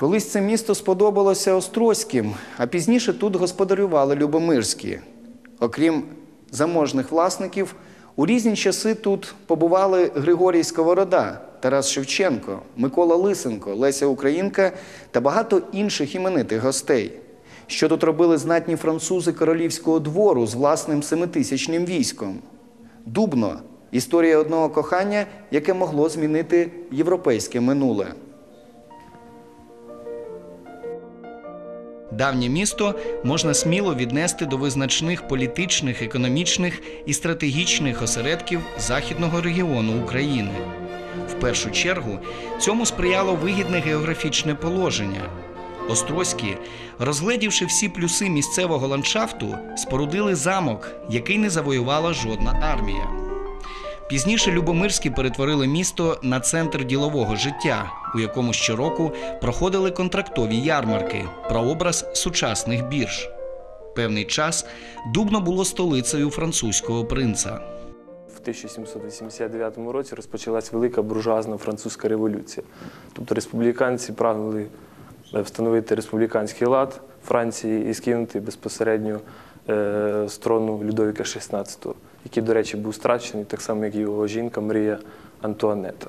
Колись це місто сподобалося Острозьким, а пізніше тут господарювали Любомирські. Окрім заможних власників, у різні часи тут побували Григорій Сковорода, Тарас Шевченко, Микола Лисенко, Леся Українка та багато інших іменитих гостей. Що тут робили знатні французи королівського двору з власним семитисячним військом? Дубно історія одного кохання, яке могло змінити європейське минуле. Давнє місто можна сміло віднести до визначних політичних, економічних і стратегічних осередків західного регіону України. В першу чергу цьому сприяло вигідне географічне положення. Острозькі, розгледівши всі плюси місцевого ландшафту, спорудили замок, який не завоювала жодна армія. Пізніше Любомирські перетворили місто на центр ділового життя, у якому щороку проходили контрактові ярмарки, прообраз сучасних бірж. Певний час Дубно було столицею французького принца. В 1789 році розпочалась велика буржуазна французька революція. Тобто республіканці прагнули е, встановити республіканський лад Франції і скинути безпосередньо е, з Людовіка XVI, який, до речі, був страчений, так само, як його жінка Марія Антуанета.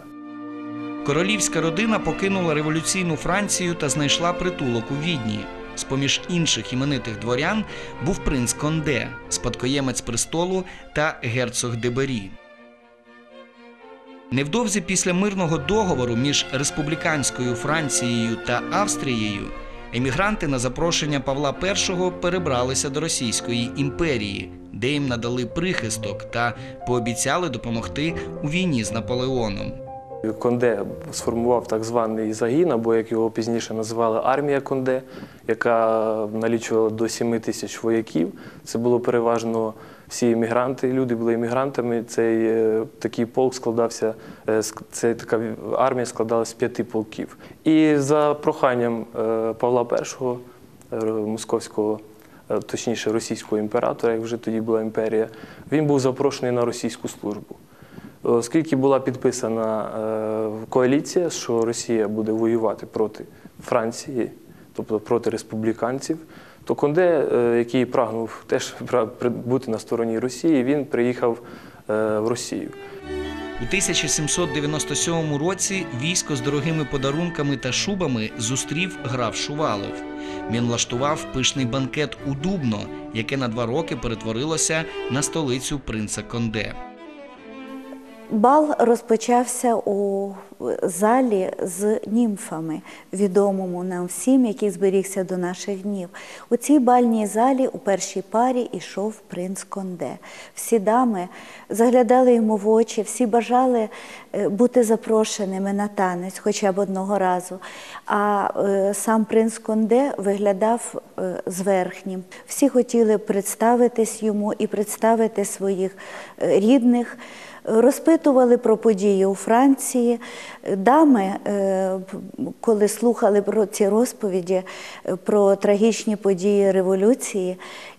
Королівська родина покинула революційну Францію та знайшла притулок у Відні. З-поміж інших іменитих дворян був принц Конде, спадкоємець престолу та герцог Дебері. Невдовзі після мирного договору між республіканською Францією та Австрією емігранти на запрошення Павла І перебралися до Російської імперії, де їм надали прихисток та пообіцяли допомогти у війні з Наполеоном. Конде сформував так званий загін, або як його пізніше називали армія Конде, яка налічувала до 7 тисяч вояків. Це було переважно всі іммігранти. Люди були іммігрантами. Цей е, такий полк складався, е, це така армія складалася з п'яти полків. І за проханням е, Павла І, московського, точніше російського імператора, як вже тоді була імперія, він був запрошений на російську службу. Оскільки була підписана коаліція, що Росія буде воювати проти Франції, тобто проти республіканців, то Конде, е, який прагнув теж бути на стороні Росії, він приїхав е, в Росію. У 1797 році військо з дорогими подарунками та шубами зустрів граф Шувалов. Він влаштував пишний банкет у Дубно, яке на два роки перетворилося на столицю принца Конде. Бал розпочався у залі з німфами, відомому нам всім, який зберігся до наших днів. У цій бальній залі у першій парі йшов принц Конде. Всі дами заглядали йому в очі, всі бажали е, бути запрошеними на танець хоча б одного разу. А е, сам принц Конде виглядав е, зверхнім. Всі хотіли представитись йому і представити своїх рідних розпитували про події у Франції. Дами, е, коли слухали про ці розповіді е, про трагічні події революції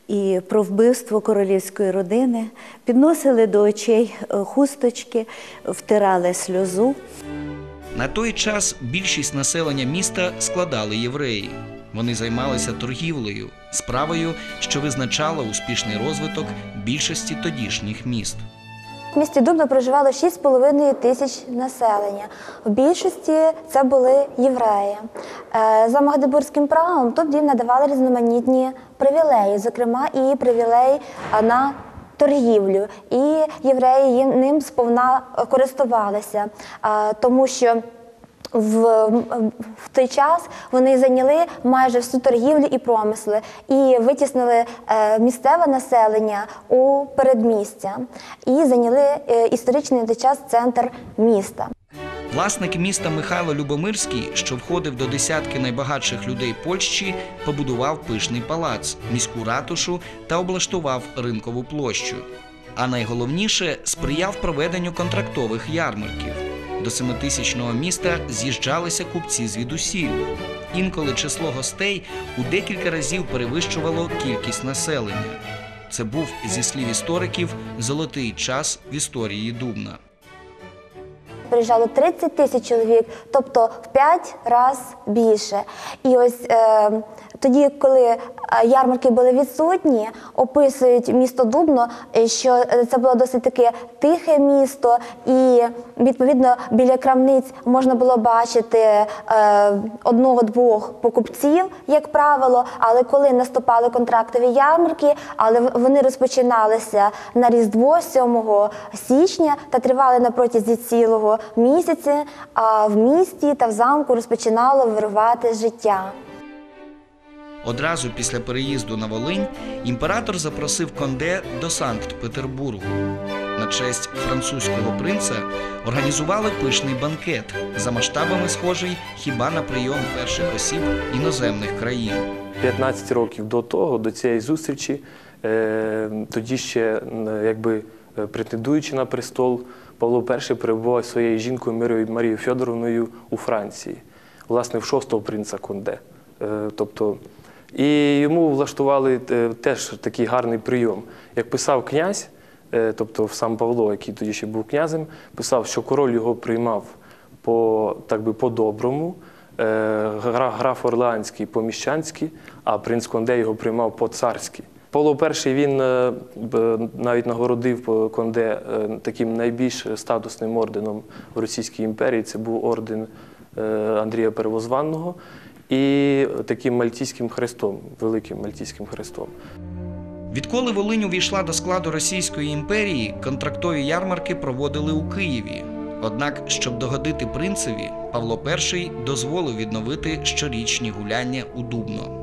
і про вбивство королівської родини, підносили до очей е, хусточки, втирали сльозу. На той час більшість населення міста складали євреї. Вони займалися торгівлею, справою, що визначала успішний розвиток більшості тодішніх міст. В місті Дубно проживало 6,5 тисяч населення. В більшості це були євреї. Е, За Магдебурзьким правом тут їм надавали різноманітні привілеї, зокрема і привілей е, на торгівлю. І євреї ним сповна е, користувалися, тому що в, в той час вони зайняли майже всю торгівлю і промисли і витіснили е, місцеве населення у передмістя і зайняли е, історичний на той час центр міста. Власник міста Михайло Любомирський, що входив до десятки найбагатших людей Польщі, побудував пишний палац, міську ратушу та облаштував ринкову площу. А найголовніше сприяв проведенню контрактових ярмарків. До семитисячного міста з'їжджалися купці звідусіль. Інколи число гостей у декілька разів перевищувало кількість населення. Це був, зі слів істориків, золотий час в історії Дубна. Приїжджало 30 тисяч чоловік, тобто в 5 разів більше. І ось е, тоді, коли е, ярмарки були відсутні, описують місто Дубно, е, що е, це було досить таке тихе місто, і відповідно біля крамниць можна було бачити е, одного-двох покупців, як правило. Але коли наступали контрактові ярмарки, але вони розпочиналися на Різдво 7 січня та тривали на протязі цілого місяця, а в місті та в замку розпочинало вирувати життя. Одразу після переїзду на Волинь імператор запросив Конде до Санкт-Петербургу. На честь французького принца організували пишний банкет за масштабами схожий хіба на прийом перших осіб іноземних країн. 15 років до того, до цієї зустрічі, е, тоді ще якби е, претендуючи на престол, Павло І перебував своєю жінкою Мирою Марією Фьодоровною у Франції, власне, в шостого принца Конде. Е, Тобто, і йому влаштували е, теж такий гарний прийом. Як писав князь, е, тобто сам Павло, який тоді ще був князем, писав, що король його приймав по, так би, по-доброму, граф Орлеанський по-міщанськи, а принц Конде його приймав по-царськи. Павло І він е, навіть нагородив Конде е, таким найбільш статусним орденом в Російській імперії. Це був орден е, Андрія Перевозванного і таким мальтійським хрестом, великим мальтійським хрестом. Відколи Волинь увійшла до складу Російської імперії, контрактові ярмарки проводили у Києві. Однак, щоб догодити принцеві, Павло І дозволив відновити щорічні гуляння у Дубно.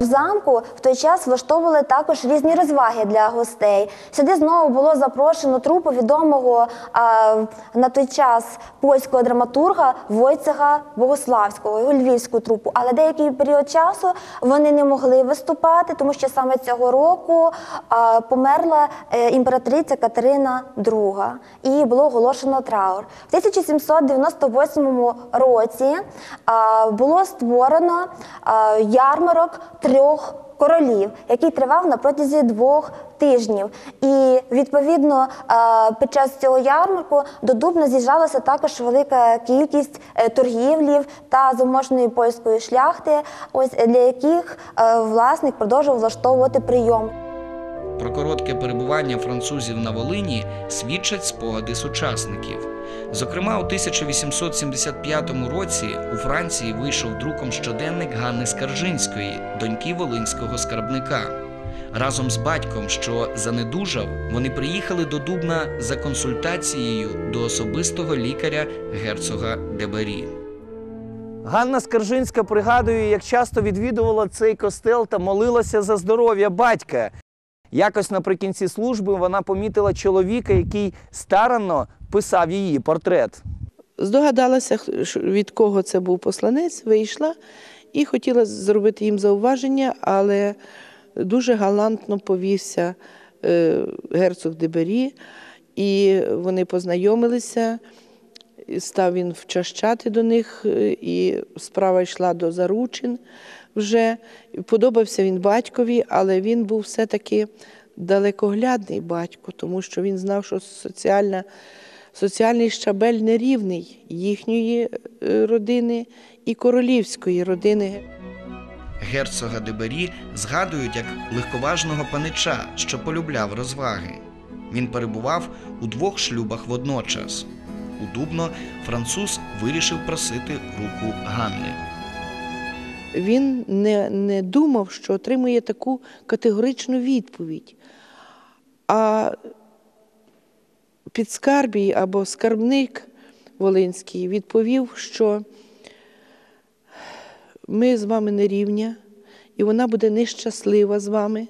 В замку в той час влаштовували також різні розваги для гостей. Сюди знову було запрошено трупу відомого а, на той час польського драматурга Войцега Богославського, його львівську трупу. Але деякий період часу вони не могли виступати, тому що саме цього року а, померла е, імператриця Катерина II і було оголошено траур. В 1798 році а, було створено а, ярмарок трьох королів, який тривав на протязі двох тижнів. І відповідно під час цього ярмарку до Дубна з'їжджалася також велика кількість е, торгівлів та заможної польської шляхти, ось для яких е, власник продовжував влаштовувати прийом. Про коротке перебування французів на Волині свідчать спогади сучасників. Зокрема, у 1875 році у Франції вийшов друком щоденник Ганни Скаржинської, доньки волинського скарбника. Разом з батьком, що занедужав, вони приїхали до Дубна за консультацією до особистого лікаря герцога Дебері. Ганна Скаржинська пригадує, як часто відвідувала цей костел та молилася за здоров'я батька. Якось наприкінці служби вона помітила чоловіка, який старанно писав її портрет. Здогадалася, від кого це був посланець, вийшла і хотіла зробити їм зауваження, але дуже галантно повівся е, герцог Дебері, і вони познайомилися. Став він вчащати до них, е, і справа йшла до заручин вже. Подобався він батькові, але він був все-таки далекоглядний батько, тому що він знав, що соціальна, соціальний щабель нерівний їхньої е, родини і королівської родини. Герцога Дебері згадують як легковажного панича, що полюбляв розваги. Він перебував у двох шлюбах водночас. У Дубно француз вирішив просити руку Ганни. Він не, не думав, що отримує таку категоричну відповідь. А підскарбій або скарбник Волинський відповів, що ми з вами не рівня, і вона буде нещаслива з вами.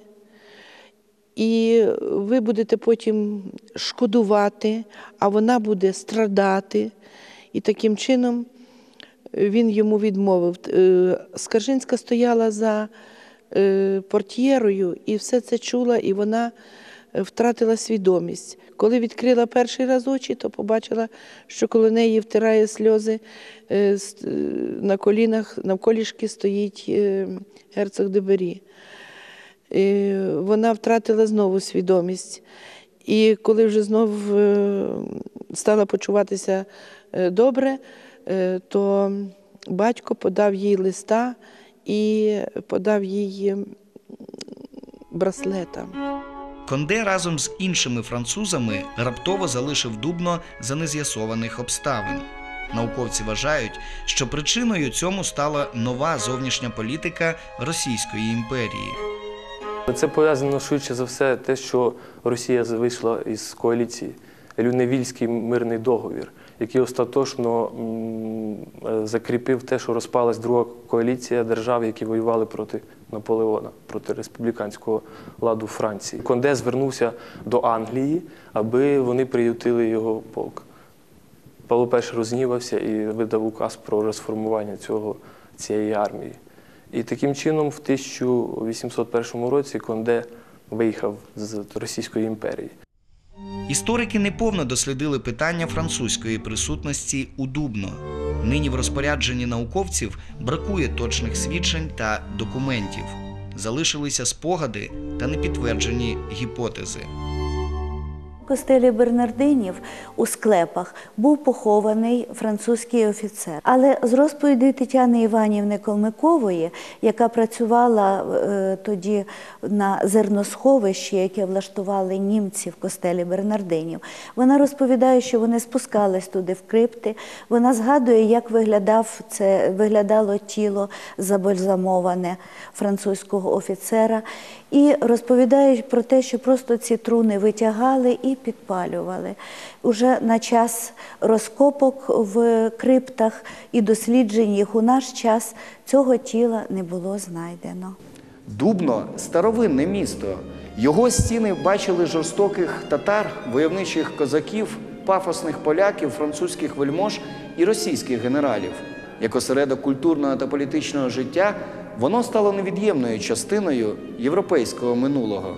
І ви будете потім шкодувати, а вона буде страдати. І таким чином він йому відмовив. Е, Скаржинська стояла за е, портьєрою і все це чула, і вона е, втратила свідомість. Коли відкрила перший раз очі, то побачила, що коло неї втирає сльози на колінах, навколішки стоїть герцог Дебері. Вона втратила знову свідомість. І коли вже знов е, стала почуватися е, добре, е, то батько подав їй листа і подав їй браслета. Конде разом з іншими французами раптово залишив Дубно за нез'ясованих обставин. Науковці вважають, що причиною цьому стала нова зовнішня політика Російської імперії. Це пов'язано швидше за все те, що Росія вийшла із коаліції. Люневільський мирний договір, який остаточно е, закріпив те, що розпалась друга коаліція держав, які воювали проти Наполеона, проти республіканського ладу Франції. Конде звернувся до Англії, аби вони приютили його полк. Павло І рознівався і видав указ про розформування цього, цієї армії. І таким чином, в 1801 році Конде виїхав з Російської імперії. Історики неповно дослідили питання французької присутності у Дубно. Нині в розпорядженні науковців бракує точних свідчень та документів. Залишилися спогади та непідтверджені гіпотези. Костелі Бернардинів у склепах був похований французький офіцер. Але з розповіді Тетяни Іванівни Колмикової, яка працювала е, тоді на зерносховищі, яке влаштували німці в костелі Бернардинів, вона розповідає, що вони спускались туди в крипти. Вона згадує, як виглядав це, виглядало тіло забальзамоване французького офіцера, і розповідає про те, що просто ці труни витягали і підпалювали. Уже на час розкопок в криптах і досліджень їх у наш час цього тіла не було знайдено. Дубно старовинне місто. Його стіни бачили жорстоких татар, войовничих козаків, пафосних поляків, французьких вельмож і російських генералів. Як осередок культурного та політичного життя, воно стало невід'ємною частиною європейського минулого.